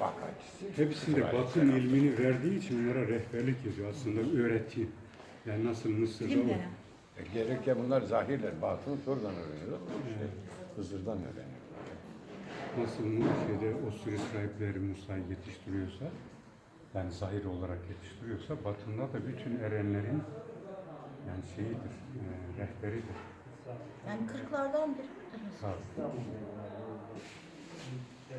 Vakayesi. Hepsinde Batı ilmini verdiği için onlara rehberlik ediyor aslında öğreti. Yani nasıl Mısır'da o? E, gerekçe bunlar zahirler. Batını sonradan öğreniyorlar. İşte Hızır'dan öğreniyorlar. nasıl şeyde o sürü sahipleri Musa'yı yetiştiriyorsa yani zahir olarak yetiştiriyorsa Batı'nda da bütün erenlerin yani şeyidir, e, rehberidir. Yani kırklardan biri midir? Tabii.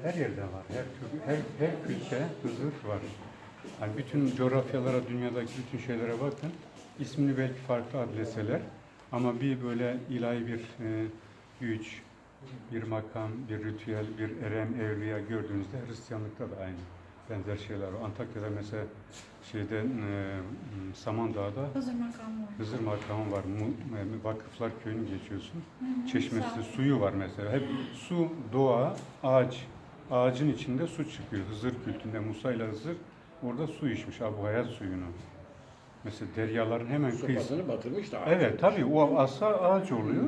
Her yerde var. Her, kü- her, her kültürde Hızır var. Yani bütün coğrafyalara, dünyadaki bütün şeylere bakın. İsmini belki farklı adreseler ama bir böyle ilahi bir e, güç, bir makam, bir ritüel, bir erem, evliya gördüğünüzde Hristiyanlıkta da aynı benzer şeyler var. Antakya'da mesela şeyde e, Samandağ'da Hızır makamı var. Hızır makamı var. Mu, e, Vakıflar köyünü geçiyorsun. Çeşmesi, sağ ol. suyu var mesela. Hep su, doğa, ağaç. Ağacın içinde su çıkıyor. Hızır kültünde Musa ile Hızır orada su içmiş. Abu Hayat suyunu. Mesela deryaların hemen kıyısı. Sopasını batırmış da. Evet tabii o asla ağaç oluyor.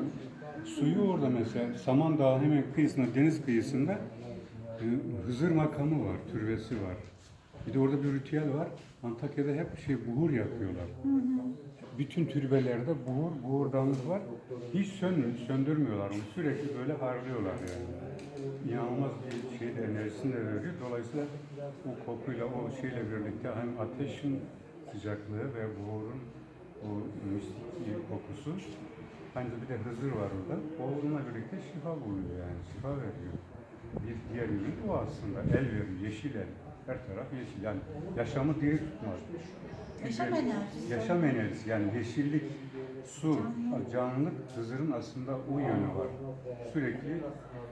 Suyu orada mesela Samandağ hemen kıyısında, deniz kıyısında e, Hızır makamı var, türbesi var. Bir de orada bir ritüel var. Antakya'da hep şey buhur yakıyorlar. Bütün türbelerde buhur, buhurdanlık var. Hiç sönmüyor, söndürmüyorlar onu. Sürekli böyle harlıyorlar yani. İnanılmaz bir şey enerjisini de veriyor. Dolayısıyla o kokuyla, o şeyle birlikte hem ateşin sıcaklığı ve buhurun o mistik kokusu. Aynı bir de Hızır var orada. O onunla birlikte şifa buluyor yani. Şifa veriyor. Bir diğer ürün o aslında. El veriyor. Yeşil el. Her taraf yeşil. Yani yaşamı diri tutmaz. Yaşam enerjisi. Yaşam enerjisi yani yeşillik, su, canlılık Hızır'ın aslında o yönü var. Sürekli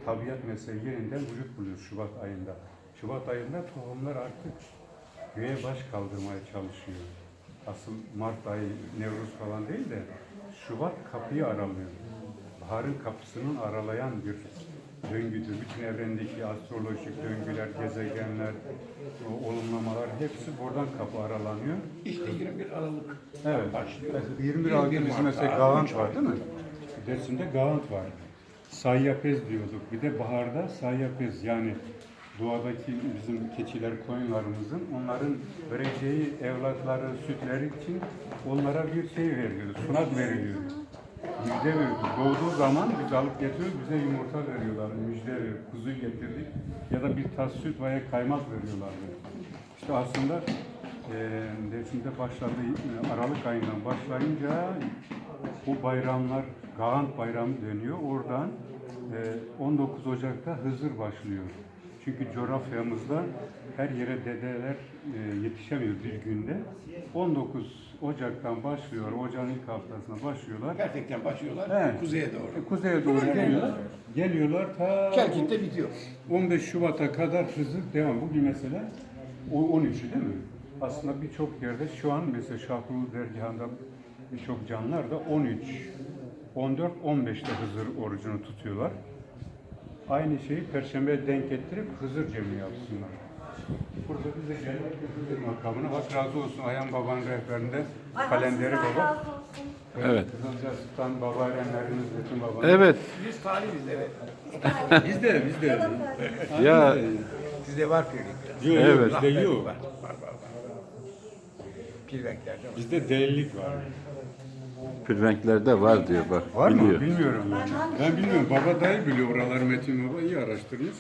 tabiat mesela yerinden vücut buluyor Şubat ayında. Şubat ayında tohumlar artık göğe baş kaldırmaya çalışıyor. Asıl Mart ayı, Nevruz falan değil de Şubat kapıyı aralıyor. Baharın kapısının aralayan bir döngüdür. Bütün evrendeki astrolojik döngüler, gezegenler, olumlamalar hepsi buradan kapı aralanıyor. İşte 21 Aralık Evet. başlıyor. Mesela 21 Aralık'ta bizim mesela Gavant var değil mi? Dersimde Gavant var. Sayyapez diyorduk. Bir de baharda Sayyapez yani doğadaki bizim keçiler, koyunlarımızın onların vereceği evlatları, sütleri için onlara bir şey veriliyor, sunak veriliyor. Müjde veriyor. Doğduğu zaman biz alıp getiriyoruz, bize yumurta veriyorlar, müjde veriyor. Kuzuyu getirdik ya da bir tas süt veya kaymak veriyorlardı. İşte aslında e, dersimde başladı, e, Aralık ayından başlayınca bu bayramlar, Gağant bayramı dönüyor. Oradan e, 19 Ocak'ta Hızır başlıyor. Çünkü coğrafyamızda her yere dedeler e, yetişemiyor bir günde. 19 Ocak'tan başlıyor, ocağın ilk haftasına başlıyorlar. Perfekten başlıyorlar Evet. kuzeye doğru. E, Kuzeye doğru geliyorlar. Geliyorlar ta Kelkit'te bitiyor. 15 Şubat'a kadar Hızır devam. Bugün mesela o 13'ü değil mi? Aslında birçok yerde şu an mesela Şahru dergahında birçok canlılar da 13, 14, 15'te Hızır orucunu tutuyorlar. Aynı şeyi Perşembe'ye denk getirip Hızır cemi yapsınlar. Burada bize gelip Hızır makamına bak razı olsun Ayhan Baba'nın rehberinde kalenderi baba. Evet. Kızılca Sultan Baba erenlerimiz bütün baba. Evet. Biz talibiz evet. Biz de biz de. Ya Sizde var pirlikler. Yok yok Evet. bizde yok. Var, var, var. var. Pirvenklerde var. Bizde delilik var. Pürvenklerde var diyor bak. Var mı? biliyor. Bilmiyorum yani. Ben bilmiyorum. Baba dayı biliyor oraları Metin Baba iyi araştırmış.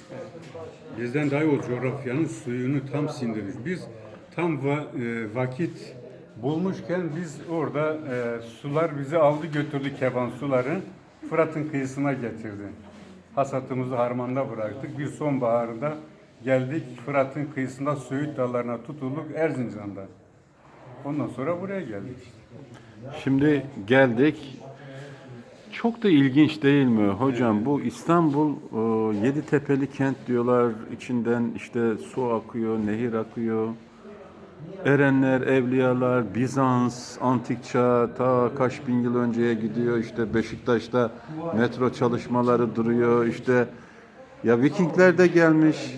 Bizden dayı o coğrafyanın suyunu tam sindirmiş. Biz tam va- e, vakit bulmuşken biz orada e, sular bizi aldı götürdü keban suları. Fırat'ın kıyısına getirdi. Hasatımızı harmanda bıraktık. Bir sonbaharında geldik Fırat'ın kıyısında Söğüt dağlarına tutulduk Erzincan'da. Ondan sonra buraya geldik. Şimdi geldik. Çok da ilginç değil mi hocam? Bu İstanbul e, yedi tepeli kent diyorlar. İçinden işte su akıyor, nehir akıyor. Erenler, evliyalar, Bizans, antik çağ ta kaç bin yıl önceye gidiyor. İşte Beşiktaş'ta metro çalışmaları duruyor. İşte ya Vikingler de gelmiş.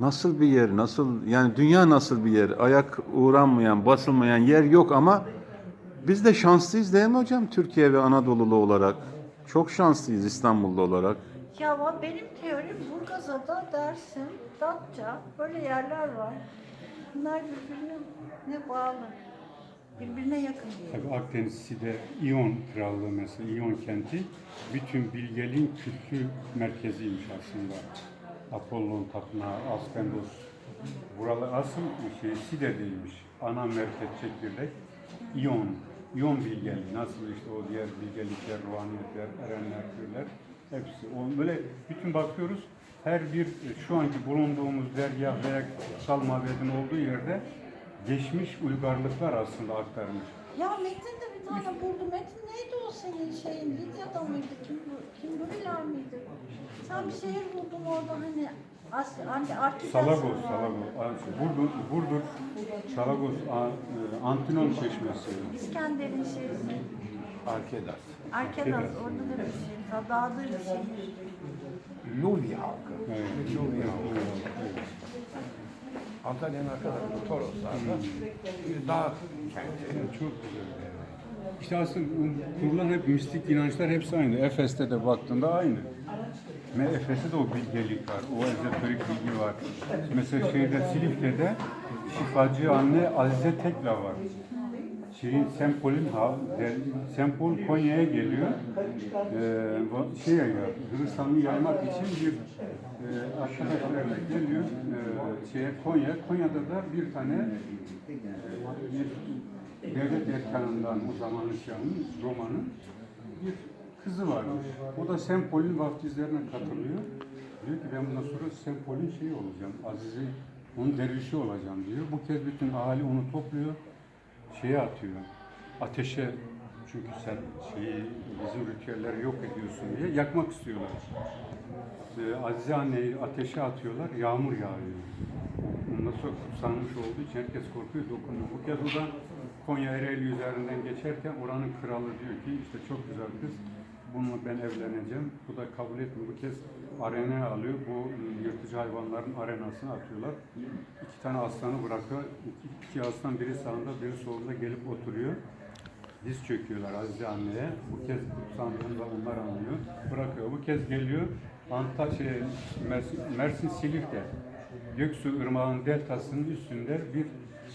Nasıl bir yer? Nasıl yani dünya nasıl bir yer? Ayak uğranmayan, basılmayan yer yok ama biz de şanslıyız değil mi hocam Türkiye ve Anadolu'lu olarak? Çok şanslıyız İstanbullu olarak. Ya benim teorim Burgazada, Dersim, Datça böyle yerler var. Bunlar birbirine ne bağlı. Birbirine yakın diye. Tabii Akdeniz'i de İyon Krallığı mesela İyon kenti bütün bilgeliğin kültür merkeziymiş aslında. Apollon Tapınağı, Aspendos. Buralar asıl şey Side'deymiş. Ana merkez çekirdek İyon. İyon bilgeliği. Nasıl işte o diğer bilgelikler, ruhaniyetler, erenler, türler hepsi. O böyle bütün bakıyoruz her bir şu anki bulunduğumuz dergah veya kutsal mabedin olduğu yerde geçmiş uygarlıklar aslında aktarmış. Ya Metin de bir tane buldu. Metin neydi o senin şeyin? Lidya'da mıydı? Kim, kim miydi? Sen bir şehir buldun orada hani Salagos. Salagos. Aa, Burdur, Burdur, Salagos, e, Antinon Çeşmesi. İskender'in şehri. Arkedas. Arkedas orada da bir şey. Dağda bir şehir. Lulya halkı. Evet. Lulya halkı. Evet. Antalya'nın arkadaşı Toroslar'da bir dağ kenti. Çok güzel. İşte aslında kurulan hep mistik inançlar hepsi aynı. Efes'te de baktığında aynı. Efes'te de o bilgelik var, o ezoterik bilgi var. Mesela şeyde Silifke'de şifacı anne Azize Tekla var. Şeyin Sempol'ün ha, Sempol Konya'ya geliyor. Ee, şey yayıyor, Hristiyanlığı yaymak için bir e, geliyor e, şeye Konya. Konya'da da bir tane e, bir devlet erkanından o zamanın şahının Roma'nın bir kızı varmış. O da Sempol'ün vaftizlerine katılıyor. Diyor ki ben bundan sonra Sempol'ün şeyi olacağım. Aziz'i onun dervişi olacağım diyor. Bu kez bütün ahali onu topluyor. Şeye atıyor. Ateşe çünkü sen şeyi bizim ritüelleri yok ediyorsun diye yakmak istiyorlar. Ee, Azize anneyi ateşe atıyorlar, yağmur yağıyor. Ondan sonra kutsanmış olduğu için herkes korkuyor, dokunuyor. Bu kez o da Konya Ereğli üzerinden geçerken oranın kralı diyor ki işte çok güzel kız, bununla ben evleneceğim. Bu da kabul etmiyor. Bu kez arenaya alıyor. Bu yırtıcı hayvanların arenasına atıyorlar. İki tane aslanı bırakıyor. İki, iki aslan biri sağında biri solunda gelip oturuyor. Diz çöküyorlar Azize anneye. Bu kez kutsandığını da onlar anlıyor. Bırakıyor. Bu kez geliyor. Antalya, şey, Mersin, Mersin Silifke. Göksu Irmağı'nın deltasının üstünde bir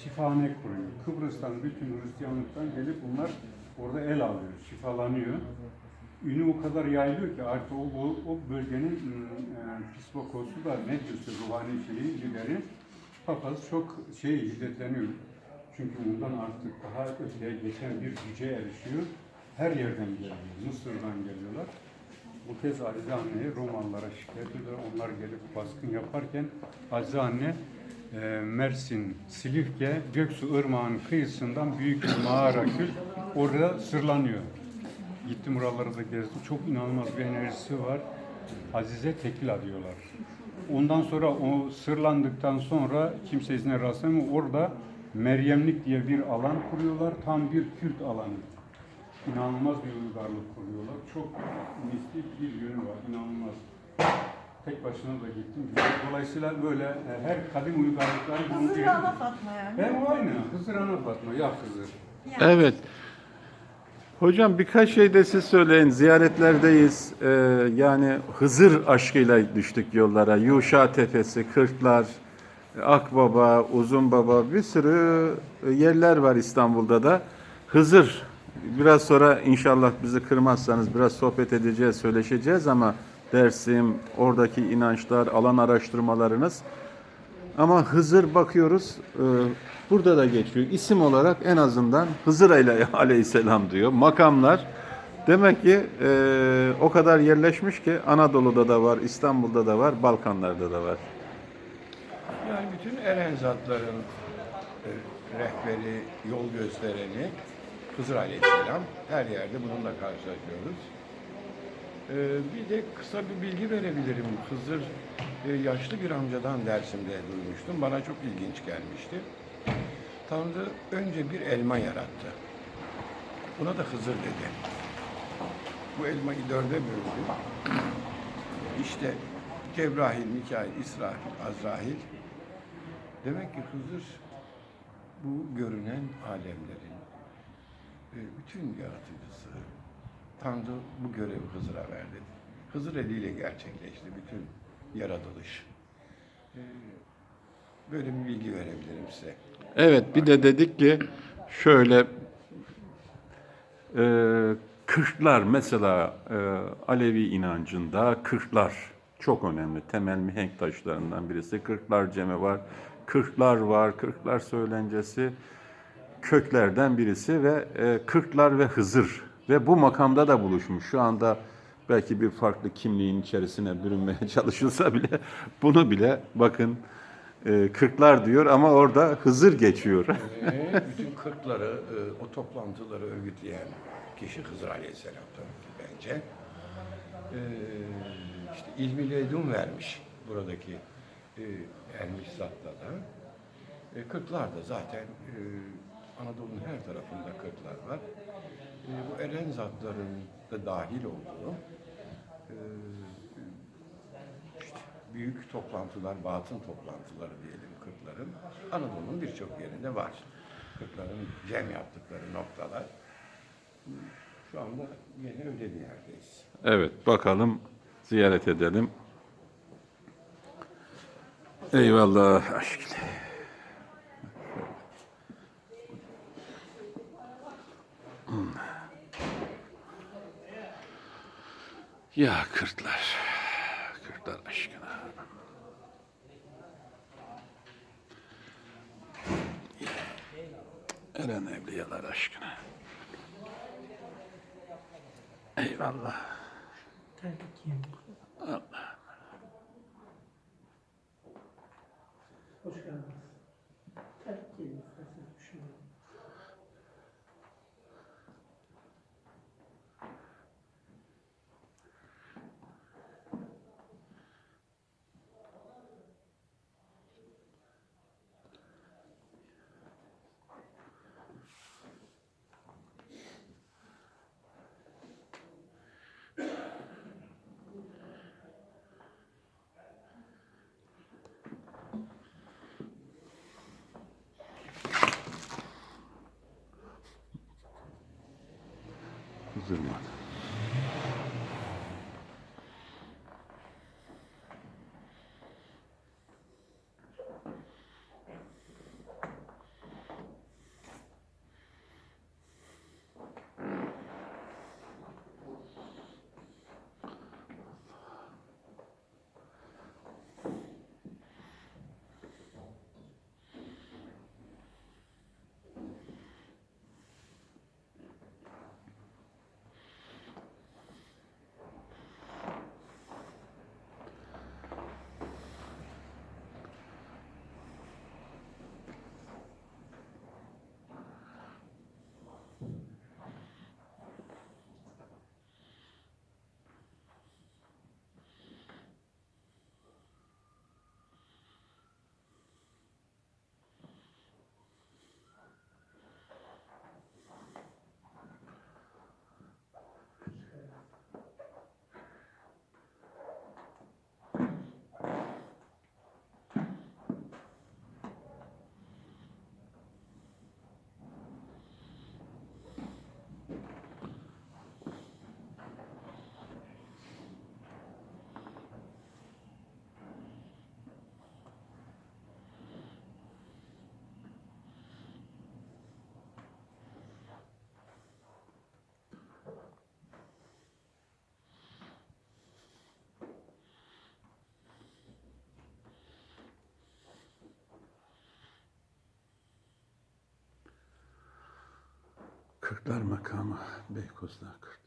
şifahane kuruyor. Kıbrıs'tan bütün Hristiyanlıktan gelip bunlar orada el alıyor, şifalanıyor. Ünü o kadar yayılıyor ki artık o, o, o bölgenin yani psikokosu da diyorsa ruhani şeyi, lideri papaz çok şey şiddetleniyor. Çünkü bundan artık daha öteye geçen bir güce erişiyor. Her yerden geliyor. Mısır'dan geliyorlar. Bu kez Azize Anne'yi Romalılara şikayet ediyor. Onlar gelip baskın yaparken Azize Anne e, Mersin, Silifke, Göksu Irmağı'nın kıyısından büyük bir mağara kül orada sırlanıyor. Gittim oraları da gezdim. Çok inanılmaz bir enerjisi var. Azize Tekila diyorlar. Ondan sonra o sırlandıktan sonra kimse izine rastlamıyor. Orada Meryemlik diye bir alan kuruyorlar. Tam bir kült alanı. İnanılmaz bir uygarlık kuruyorlar. Çok mistik bir yönü var. İnanılmaz. Tek başına da gittim. Dolayısıyla böyle e, her kadim uygarlıkların bulunduğu Hızır Ana Fatma yani. Hem o aynı. Hızır Ana Fatma. Ya Hızır. Yani. Evet. Hocam birkaç şey de siz söyleyin. Ziyaretlerdeyiz. Ee, yani Hızır aşkıyla düştük yollara. Yuşa Tepesi, Kırklar, Akbaba, Uzunbaba bir sürü yerler var İstanbul'da da. Hızır. Biraz sonra inşallah bizi kırmazsanız biraz sohbet edeceğiz, söyleşeceğiz ama Dersim, oradaki inançlar, alan araştırmalarınız ama Hızır bakıyoruz e, burada da geçiyor. İsim olarak en azından Hızır ale- aleyhisselam diyor. Makamlar demek ki e, o kadar yerleşmiş ki Anadolu'da da var, İstanbul'da da var, Balkanlarda da var. Yani bütün eren zatların e, rehberi, yol göstereni Hızır Aleyhisselam. Her yerde bununla karşılaşıyoruz. E, bir de kısa bir bilgi verebilirim. Hızır e, yaşlı bir amcadan Dersim'de duymuştum. Bana çok ilginç gelmişti. Tanrı önce bir elma yarattı. Buna da Hızır dedi. Bu elmayı dörde böldü. İşte Cebrail, Mikail, İsrafil, Azrail. Demek ki Hızır bu görünen alemlerin e, bütün yaratıcısı. Tanrı bu görevi Hızır'a verdi. Hızır eliyle gerçekleşti bütün yaratılış. Ee, Böyle bir bilgi verebilirim size. Evet bir de dedik ki şöyle e, kırklar mesela e, Alevi inancında kırklar çok önemli. Temel mihenk taşlarından birisi. Kırklar cemi var. Kırklar var. Kırklar söylencesi köklerden birisi ve e, kırklar ve Hızır ve bu makamda da buluşmuş. Şu anda belki bir farklı kimliğin içerisine bürünmeye çalışılsa bile bunu bile bakın e, kırklar diyor ama orada Hızır geçiyor. Bütün kırkları, e, o toplantıları örgütleyen kişi Hızır Aleyhisselam tabii ki bence. Ee, işte ilmi ledun vermiş buradaki e, Elmisat'ta da. E, kırklar da zaten e, Anadolu'nun her tarafında kırklar var. E, bu eren zatların da dahil olduğu e, işte büyük toplantılar, batın toplantıları diyelim kırkların Anadolu'nun birçok yerinde var. Kırkların cem yaptıkları noktalar. Şu anda yine öyle bir yerdeyiz. Evet bakalım ziyaret edelim. Eyvallah aşkım. Ya kırklar. Kırklar aşkına. Eren evliyalar aşkına. Eyvallah. Hoş взрыва. Kırklar makamı Beykoz'da Kırklar.